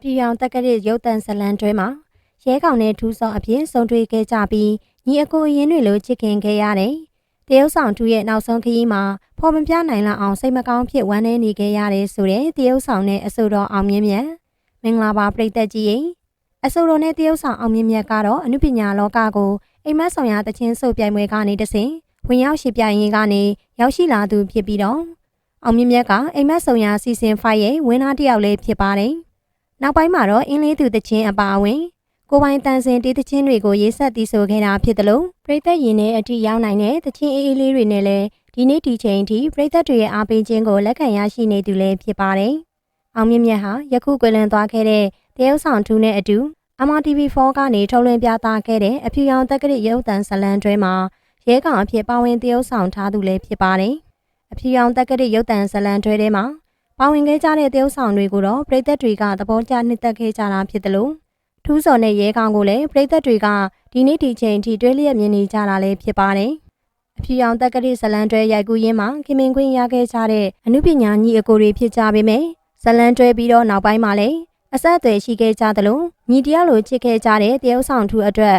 ပြူရောင်တက္ကရာရုပ်တံဇလံတွဲမှာရဲကောင်နဲ့ထူးစောအဖြစ်ဆုံတွေ့ခဲ့ကြပြီးညီအကိုအရင်တွေလိုချစ်ခင်ခဲ့ရတယ်။တရုတ်ဆောင်ထူးရဲ့နောက်ဆုံးခရီးမှာဖော်မပြနိုင်လောက်အောင်စိတ်မကောင်းဖြစ်ဝမ်းနည်းနေခဲ့ရတယ်ဆိုတဲ့တရုတ်ဆောင်နဲ့အဆိုတော်အောင်မြင့်မြတ်မင်္ဂလာပါပရိသတ်ကြီးရေအဆိုတော်နဲ့တရုတ်ဆောင်အောင်မြင့်မြတ်ကတော့အနုပညာလောကကိုအိမ်မက်ဆောင်ရတချင်းစုပ်ပြိုင်ပွဲကနေတဆင့်ဝင်ရောက်ရှိပြိုင်ရင်ကနေရောက်ရှိလာသူဖြစ်ပြီးတော့အောင်မြင့်မြတ်ကအိမ်မက်ဆောင်ရစီစဉ်ဖိုက်ရဲ့ဝင်းသားတစ်ယောက်လေးဖြစ်ပါတယ်။ နောက်ပိုင်းမှာတော့အင်းလေးသူတချင်းအပါအဝင်ကိုပိုင်တန်စင်တေးတချင်းတွေကိုရေးဆက်တီးဆိုခဲ့တာဖြစ်တယ်လို့ပြည်သက်ရင်နဲ့အထိရောက်နိုင်တဲ့တချင်းအေးအေးလေးတွေနဲ့လည်းဒီနေ့ဒီချိန်ထိပြည်သက်တွေရဲ့အားပေးခြင်းကိုလက်ခံရရှိနေသူလည်းဖြစ်ပါတယ်။အောင်မြင့်မြတ်ဟာယခုကွယ်လွန်သွားခဲ့တဲ့တရုတ်ဆောင်ထူးနဲ့အတူ MRTV4 ကနေထုတ်လွှင့်ပြသခဲ့တဲ့အဖြူရောင်တက္ကရာရုပ်တံဇလံတွဲမှာရဲကောင်အဖြစ်ပါဝင်တရုတ်ဆောင်ထားသူလည်းဖြစ်ပါတယ်။အဖြူရောင်တက္ကရာရုပ်တံဇလံတွဲထဲမှာ ပါဝင်ခဲ့ကြတဲ့တရုတ်ဆောင်တွေကိုတော့ပြည်သက်တွေကသဘောကျနှစ်သက်ခဲ့ကြတာဖြစ်တယ်လို့ထူးစော်နဲ့ရဲကောင်ကိုလည်းပြည်သက်တွေကဒီနေ့ဒီချိန်ထိတွဲလျက်မြင်နေကြတာလည်းဖြစ်ပါတယ်။အဖြူရောင်တက္ကရာဇလန်တွဲရိုက်ကူးရင်းမှာခင်မင်ခွင့်ရခဲ့ကြတဲ့အမှုပညာညီအကိုတွေဖြစ်ကြပေမယ့်ဇလန်တွဲပြီးတော့နောက်ပိုင်းမှာလည်းအဆက်အသွယ်ရှိခဲ့ကြသလိုညီတယောက်လိုချစ်ခဲ့ကြတဲ့တရုတ်ဆောင်ထူးအတွက်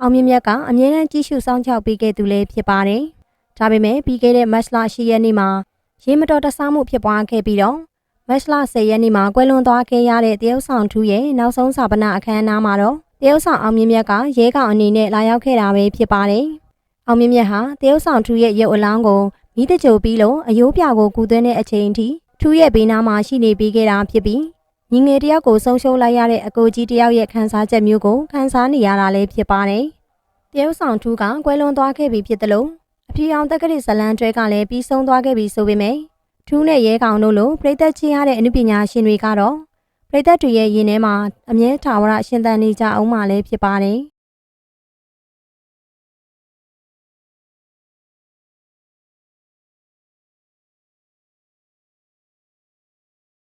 အောင်မြင့်မြတ်ကအမြဲတမ်းကြည့်ရှုစောင့်ရှောက်ပေးခဲ့သူလည်းဖြစ်ပါတယ်။ဒါပေမဲ့ပြီးခဲ့တဲ့မတ်လ10ရက်နေ့မှာ ရေမတော်တဆမှုဖြစ်ပွားခဲ့ပြီးတော့မတ်လ10ရက်နေ့မှာကွယ်လွန်သွားခဲ့ရတဲ့တရုတ်ဆောင်ထူးရဲ့နောက်ဆုံးစာပနာအခမ်းအနားမှာတော့တရုတ်ဆောင်အောင်မြင့်မြတ်ကရဲကောင်အနေနဲ့လာရောက်ခဲ့တာပဲဖြစ်ပါတယ်။အောင်မြင့်မြတ်ဟာတရုတ်ဆောင်ထူးရဲ့ရုပ်အလောင်းကိုမိတကြိုပြီးလို့အယိုးပြကိုကူသွင်းတဲ့အချိန်ထိထူးရဲ့ဘေးနားမှာရှိနေပြီးခဲ့တာဖြစ်ပြီးညီငယ်တယောက်ကိုဆုံးရှုံးလိုက်ရတဲ့အကိုကြီးတယောက်ရဲ့ခံစားချက်မျိုးကိုခံစားနေရတာလည်းဖြစ်ပါတယ်။တရုတ်ဆောင်ထူးကကွယ်လွန်သွားခဲ့ပြီဖြစ်တယ်လို့ အဖြူရောင်တက္ကရာဇလန်တွဲကလည်းပြီးဆုံးသွားခဲ့ပြီဆိုပေမယ့်ထူးနဲ့ရဲကောင်တို့လိုပြည်သက်ချင်းရတဲ့အမှုပညာရှင်တွေကတော့ပြည်သက်တွေရဲ့ရင်ထဲမှာအမြဲထာဝရရှင်သန်နေကြအောင်မှလည်းဖြစ်ပါတယ်။